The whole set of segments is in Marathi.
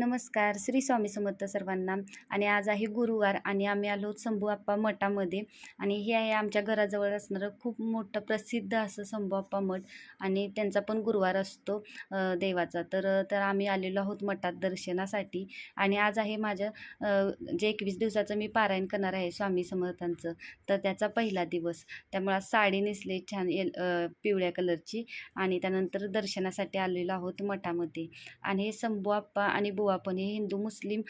नमस्कार. श्री स्वामी समर्थ सर्वांना. आणि आज आहे गुरुवार आणि आम्ही आलो संभू आप्पा मठामध्ये. आणि हे आहे आमच्या घराजवळ असणारं खूप मोठं प्रसिद्ध असं संभू आप्पा मठ आणि त्यांचा पण गुरुवार असतो देवाचा. तर तर आम्ही आलेलो आहोत मठात दर्शनासाठी. आणि आज आहे माझ्या जे एकवीस दिवसाचं मी पारायण करणार आहे स्वामी समर्थांचं तर त्याचा पहिला दिवस. त्यामुळे आज साडी नेसले छान येल पिवळ्या कलरची. आणि त्यानंतर दर्शनासाठी आलेलो आहोत मठामध्ये. आणि हे संभू आप्पा आणि बुवा पण हे हिंदू मुस्लिम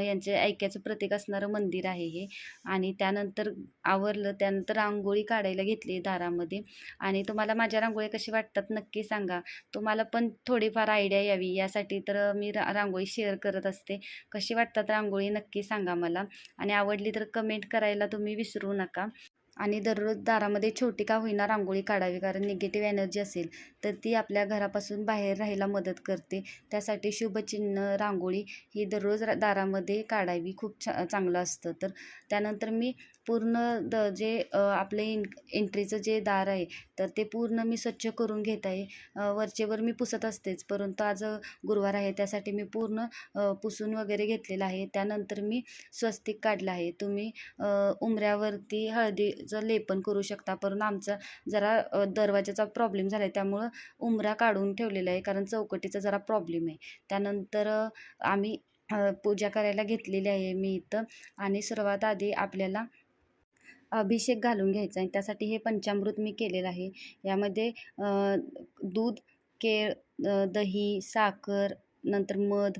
यांचे ऐक्याचं प्रतीक असणारं मंदिर आहे हे. आणि त्यानंतर आवरलं त्यानंतर रांगोळी काढायला घेतली दारामध्ये. आणि तुम्हाला माझ्या रांगोळी कशी वाटतात नक्की सांगा. तुम्हाला पण थोडीफार आयडिया यावी. यासाठी तर मी रा रांगोळी शेअर करत असते. कशी वाटतात रांगोळी नक्की सांगा मला. आणि आवडली तर कमेंट करायला तुम्ही विसरू नका. आणि दररोज दारामध्ये छोटी का होईना रांगोळी काढावी कारण निगेटिव्ह एनर्जी असेल तर ती आपल्या घरापासून बाहेर राहायला मदत करते. त्यासाठी शुभचिन्ह रांगोळी ही दररोज दारामध्ये काढावी खूप छा चांगलं असतं. तर त्यानंतर मी पूर्ण द जे आपले इन एंट्रीचं जे दार आहे तर ते पूर्ण मी स्वच्छ करून घेत आहे. वरचेवर मी पुसत असतेच परंतु आज गुरुवार आहे त्यासाठी मी पूर्ण पुसून वगैरे घेतलेलं आहे. त्यानंतर मी स्वस्तिक काढलं आहे. तुम्ही उमऱ्यावरती उंबऱ्यावरती हळदीचं लेपन करू शकता परंतु आमचा जरा दरवाजाचा प्रॉब्लेम झाला आहे त्यामुळं उंबरा काढून ठेवलेला आहे कारण चौकटीचा जरा प्रॉब्लेम आहे. त्यानंतर आम्ही पूजा करायला घेतलेली आहे मी इथं आणि सर्वात आधी आपल्याला अभिषेक घालून घ्यायचा आहे. त्यासाठी हे पंचामृत मी केलेलं आहे. यामध्ये दूध केळ दही साखर नंतर मध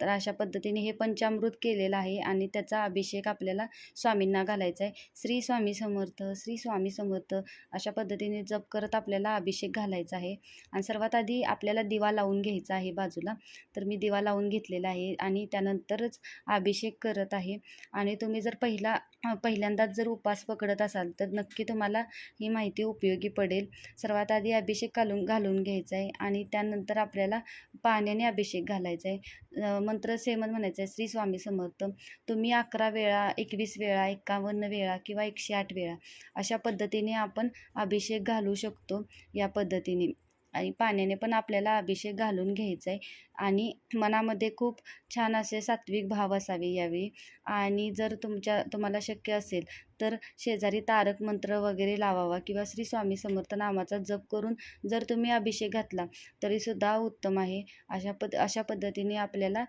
तर अशा पद्धतीने हे पंचामृत केलेलं आहे आणि त्याचा अभिषेक आपल्याला स्वामींना घालायचा आहे. श्री स्वामी समर्थ श्री स्वामी समर्थ अशा पद्धतीने जप करत आपल्याला अभिषेक घालायचा आहे. आणि सर्वात आधी आपल्याला दिवा लावून घ्यायचा आहे बाजूला. तर मी दिवा लावून घेतलेला आहे आणि त्यानंतरच अभिषेक करत आहे. आणि तुम्ही जर पहिला पहिल्यांदाच जर उपास पकडत असाल तर नक्की तुम्हाला ही माहिती उपयोगी पडेल. सर्वात आधी अभिषेक घालून घालून घ्यायचा आहे आणि त्यानंतर आपल्याला पाण्याने अभिषेक अभिषेक घालायचा आहे मंत्र सेमच म्हणायचं आहे श्री स्वामी समर्थ तुम्ही अकरा वेळा एकवीस वेळा एकावन्न वेळा किंवा एकशे आठ वेळा अशा पद्धतीने आपण अभिषेक घालू शकतो. या पद्धतीने. आणि पाण्याने पण आपल्याला अभिषेक घालून घ्यायचा आहे आणि मनामध्ये खूप छान असे सात्विक भाव असावे यावेळी. आणि जर तुमच्या तुम्हाला शक्य असेल तर शेजारी तारक मंत्र वगैरे लावावा किंवा श्री स्वामी समर्थ नामाचा जप करून जर तुम्ही अभिषेक घातला तरीसुद्धा उत्तम आहे. अशा पद अशा पद्धतीने आपल्याला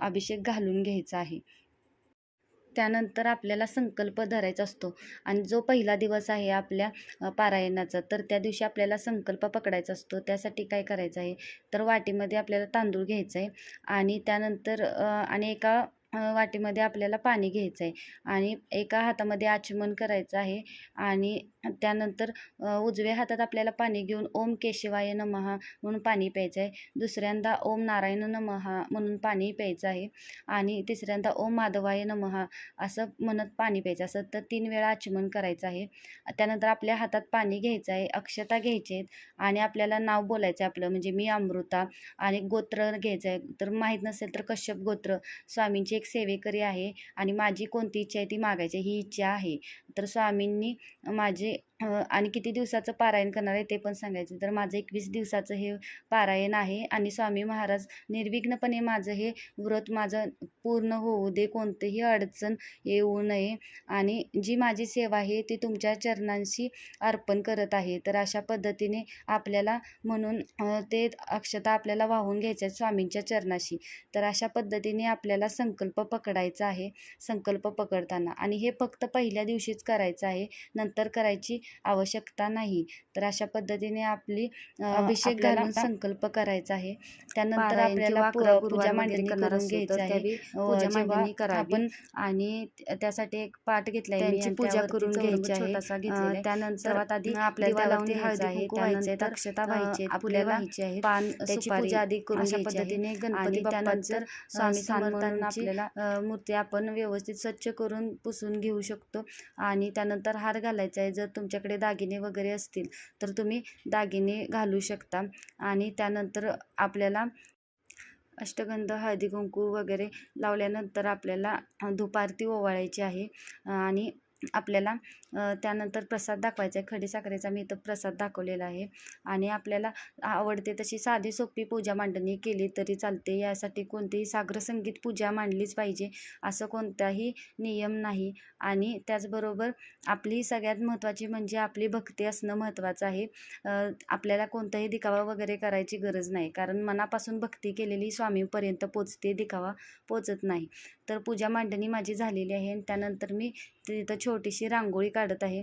अभिषेक घालून घ्यायचा आहे. त्यानंतर आपल्याला संकल्प धरायचा असतो. आणि जो पहिला दिवस आहे आपल्या पारायणाचा तर त्या दिवशी आपल्याला संकल्प पकडायचा असतो. त्यासाठी काय करायचं आहे? तर वाटीमध्ये आपल्याला तांदूळ घ्यायचा आहे. आणि त्यानंतर आणि एका वाटीमध्ये आपल्याला पाणी घ्यायचं आहे. आणि एका हातामध्ये आचमन करायचं आहे. आणि त्यानंतर उजव्या हातात आपल्याला पाणी घेऊन ओम केशवाय नमः म्हणून पाणी प्यायचं आहे. दुसऱ्यांदा ओम नारायण नमः म्हणून पाणी प्यायचं आहे. आणि तिसऱ्यांदा ओम माधवाय नमः असं म्हणत पाणी प्यायचं असं तर तीन वेळा आचमन करायचं आहे. त्यानंतर आपल्या हातात पाणी घ्यायचं आहे. अक्षता घ्यायचे आहेत. आणि आपल्याला नाव बोलायचं आहे आपलं. म्हणजे मी अमृता आणि गोत्र घ्यायचं आहे. तर माहीत नसेल तर कश्यप गोत्र स्वामींची एक सेवेकरी आहे. आणि माझी कोणती इच्छा आहे ती मागायची ही इच्छा आहे. तर स्वामींनी माझे आणि किती दिवसाचं पारायण करणार आहे ते पण सांगायचं. तर माझं एकवीस दिवसाचं हे पारायण आहे आणि स्वामी महाराज निर्विघ्नपणे माझं हे व्रत माझं पूर्ण होऊ दे कोणतेही अडचण येऊ नये आणि जी माझी सेवा आहे ती तुमच्या चरणांशी अर्पण करत आहे. तर अशा पद्धतीने आपल्याला म्हणून ते अक्षता आपल्याला वाहून घ्यायच्या आहेत स्वामींच्या चरणाशी. तर अशा पद्धतीने आपल्याला संकल्प पकडायचा आहे संकल्प पकडताना. आणि हे फक्त पहिल्या दिवशीच करायचं आहे. नंतर करायची आवश्यकता नाही तर अशा पद्धतीने आपली अभिषेक घालून संकल्प करायचा आहे त्यानंतर आपल्याला पूजा मांडणी करून घ्यायचं आहे. आपण आणि त्यासाठी एक पाठ आणि पूजा करून घ्यायची आहे. आहे. त्यानंतर आधी आपल्याला लावून घ्यायचा आहे कुंकू व्हायचे त्यानंतर अक्षता आपल्याला व्हायची आहेत पान त्याची सुपारी पूजा आधी करून अशा आहे. पद्धतीने गणपती त्यानंतर स्वामी समर्थांची आपल्याला मूर्ती आपण व्यवस्थित स्वच्छ करून पुसून घेऊ शकतो आणि त्यानंतर हार घालायचा आहे जर तुमच्याकडे दागिने वगैरे असतील तर तुम्ही दागिने घालू शकता. आणि त्यानंतर आपल्याला अष्टगंध हळदी कुंकू वगैरे लावल्यानंतर आपल्याला धुपारती ओवाळायची आहे. आणि आपल्याला त्यानंतर प्रसाद दाखवायचा आहे. खडीसाखरेचा मी इथं प्रसाद दाखवलेला आहे. आणि आपल्याला आवडते तशी साधी सोपी पूजा मांडणी केली तरी चालते. यासाठी कोणतीही सागरसंगीत पूजा मांडलीच पाहिजे असं कोणताही नियम नाही. आणि त्याचबरोबर आपली सगळ्यात महत्त्वाची म्हणजे आपली भक्ती असणं महत्त्वाचं आहे. आपल्याला कोणताही दिखावा वगैरे करायची गरज नाही. कारण मनापासून भक्ती केलेली स्वामीपर्यंत पोचते दिखावा पोचत नाही. तर पूजा मांडणी माझी झालेली आहे. आणि त्यानंतर मी तिथं छोटीशी रांगोळी काढत आहे.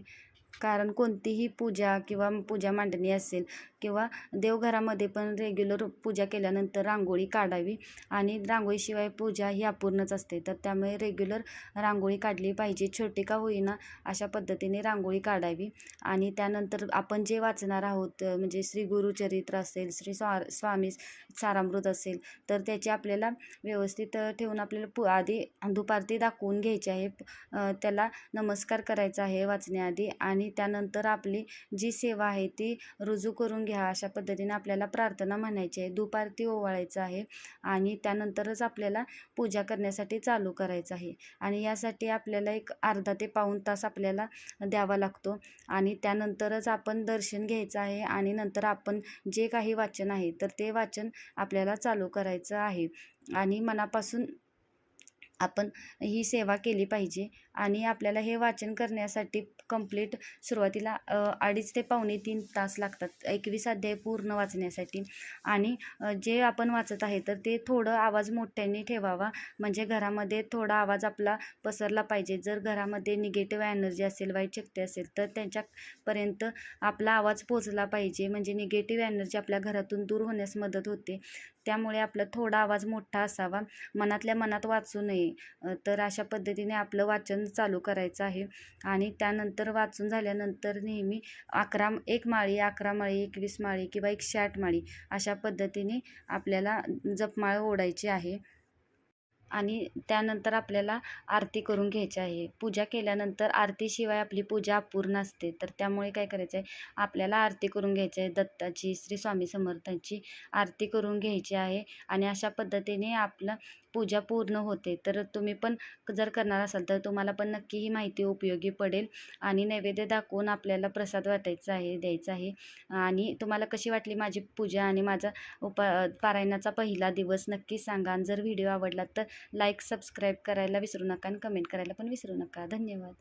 कारण कोणतीही पूजा किंवा पूजा मांडणी असेल किंवा देवघरामध्ये पण रेग्युलर पूजा केल्यानंतर रांगोळी काढावी आणि रांगोळीशिवाय पूजा ही अपूर्णच असते. तर त्यामुळे रेग्युलर रांगोळी काढली पाहिजे. छोटी का होईना अशा पद्धतीने रांगोळी काढावी आणि त्यानंतर आपण जे वाचणार आहोत म्हणजे श्री गुरुचरित्र असेल श्री स्वा स्वामी सारामृत असेल तर त्याची आपल्याला व्यवस्थित ठेवून आपल्याला पु आधी दुपारती दाखवून घ्यायची आहे. त्याला नमस्कार करायचा आहे वाचण्याआधी आणि आणि त्यानंतर आपली जी सेवा आहे ती रुजू करून घ्या अशा पद्धतीने आपल्याला प्रार्थना म्हणायची आहे. दुपारती ओवाळायचं आहे आणि त्यानंतरच आपल्याला पूजा करण्यासाठी चालू करायचं आहे. आणि यासाठी आपल्याला एक अर्धा ते पाऊण तास आपल्याला द्यावा लागतो आणि त्यानंतरच आपण दर्शन घ्यायचं आहे आणि नंतर आपण जे काही वाचन आहे तर ते वाचन आपल्याला चालू करायचं आहे. आणि मनापासून आपण ही सेवा केली पाहिजे. आणि आपल्याला हे वाचन करण्यासाठी कंप्लीट सुरुवातीला अडीच ते पावणे तीन तास लागतात. एकवीस अध्याय पूर्ण वाचण्यासाठी. आणि जे आपण वाचत आहे तर ते थोडं आवाज मोठ्याने ठेवावा. म्हणजे घरामध्ये थोडा आवाज आपला पसरला पाहिजे. जर घरामध्ये निगेटिव्ह एनर्जी असेल वाईट शक्ती असेल तर त्यांच्यापर्यंत आपला आवाज पोचला पाहिजे. म्हणजे निगेटिव्ह एनर्जी आपल्या घरातून दूर होण्यास मदत होते. त्यामुळे आपला थोडा आवाज मोठा असावा. मनातल्या मनात वाचू नये. तर अशा पद्धतीने आपलं वाचन वाचन चालू करायचं आहे. आणि त्यानंतर वाचून झाल्यानंतर नेहमी अकरा एक माळी अकरा माळी एकवीस माळी किंवा एकशे आठ माळी अशा पद्धतीने आपल्याला जपमाळ ओढायची आहे. आणि त्यानंतर आपल्याला आरती करून घ्यायची आहे. पूजा केल्यानंतर आरतीशिवाय आपली पूजा अपूर्ण असते. तर त्यामुळे काय करायचं आहे आपल्याला आरती करून घ्यायची आहे. दत्ताची श्री स्वामी समर्थांची आरती करून घ्यायची आहे. आणि अशा पद्धतीने आपलं पूजा पूर्ण होते. तर तुम्ही पण जर करणार असाल तर तुम्हाला पण नक्की ही माहिती उपयोगी पडेल. आणि नैवेद्य दाखवून आपल्याला प्रसाद वाटायचा आहे द्यायचा आहे. आणि तुम्हाला कशी वाटली माझी पूजा? आणि माझा उपा पारायणाचा पहिला दिवस नक्की सांगा. आणि जर व्हिडिओ आवडला तर लाईक सबस्क्राईब करायला विसरू नका आणि कमेंट करायला पण विसरू नका. धन्यवाद.